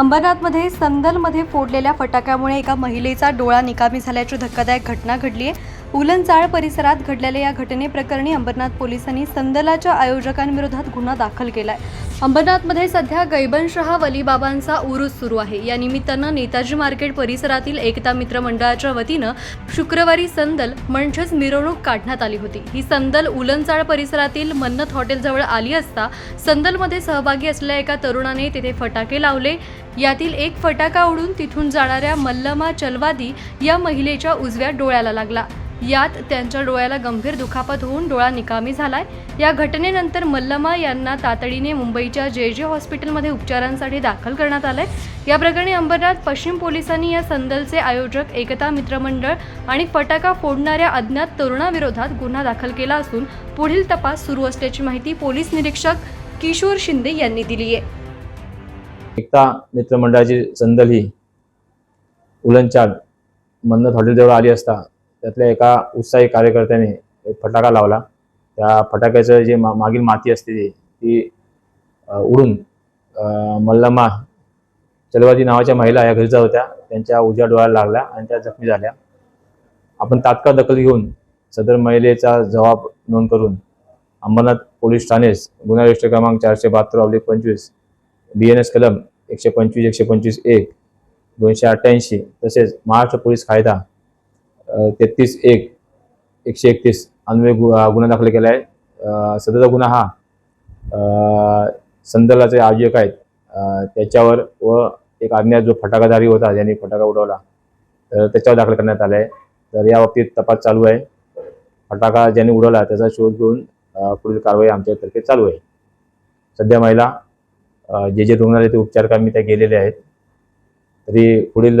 अंबरनाथमध्ये संदलमध्ये फोडलेल्या फटाक्यामुळे एका महिलेचा डोळा निकामी झाल्याची धक्कादायक घटना घडली आहे. उलनचाळ परिसरात घडलेल्या या घटनेप्रकरणी अंबरनाथ पोलिसांनी संदलाच्या आयोजकांविरोधात गुन्हा दाखल केलाय. अंबरनाथमध्ये सध्या गैबनशहा वलीबाबांचा उरूस सुरू आहे. या निमित्तानं नेताजी मार्केट परिसरातील एकता मित्र मंडळाच्या वतीनं शुक्रवारी संदल म्हणजेच मिरवणूक काढण्यात आली होती. ही संदल उलनचाळ परिसरातील मन्नत हॉटेलजवळ आली असता संदलमध्ये सहभागी असलेल्या एका तरुणाने तिथे फटाके लावले. यातील एक फटाका उडून तिथून जाणाऱ्या मल्लमा चलवादी या महिलेच्या उजव्या डोळ्याला लागला. यात त्यांच्या डोळ्याला गंभीर दुखापत होऊन डोळा निकामी झालाय. या घटनेनंतर मल्लमा यांना तातडीने मुंबईच्या जे जे हॉस्पिटलमध्ये उपचारांसाठी दाखल करण्यात आलंय. या प्रकरणी अंबरनाथ पश्चिम पोलिसांनी या संदलचे आयोजक एकता मित्रमंडळ आणि फटाका फोडणाऱ्या अज्ञात तरुणाविरोधात गुन्हा दाखल केला असून पुढील तपास सुरू असल्याची माहिती पोलीस निरीक्षक किशोर शिंदे यांनी दिली आहे. एकता मित्रमंडळाची संदल ही उलनचाड मन्नत हॉटेलजवळ आली असता त्यातल्या एका उत्साही कार्यकर्त्याने एक फटाका लावला. त्या फटाक्याचं जे मा मागील माती असते ती ती उडून मल्लमा मल्लम्मा चलवादी नावाच्या महिला या घरी होत्या. त्यांच्या उजव्या डोळ्याला लागल्या आणि त्या जखमी झाल्या. आपण तात्काळ दखल घेऊन सदर महिलेचा जबाब नोंद करून अंबरनाथ पोलीस ठाणेस गुन्हा रजिस्टर क्रमांक चारशे बहात्तर ऑब्लिक पंचवीस बी एन एस कलम एकशे पंचवीस एकशे पंचवीस एक दोनशे अठ्ठ्याऐंशी तसेच महाराष्ट्र पोलीस कायदा तेहतीस एक एकशे एकतीस. अन्वय गु गुन्हा दाखल केला आहे सध्याचा सदरचा गुन्हा हा अ, संदलाचे आयोजक आहेत. त्याच्यावर व एक अज्ञात जो फटाकाधारी होता ज्यांनी फटाका उडवला तर त्याच्यावर दाखल करण्यात आला आहे तर या बाबतीत तपास चालू आहे. फटाका ज्यांनी उडवला त्याचा शोध घेऊन पुढील कारवाई आमच्यातर्फे चालू आहे. सध्या महिला जे जे रुग्णालय ते उपचार कामी त्या गेलेले आहेत तरी पुढील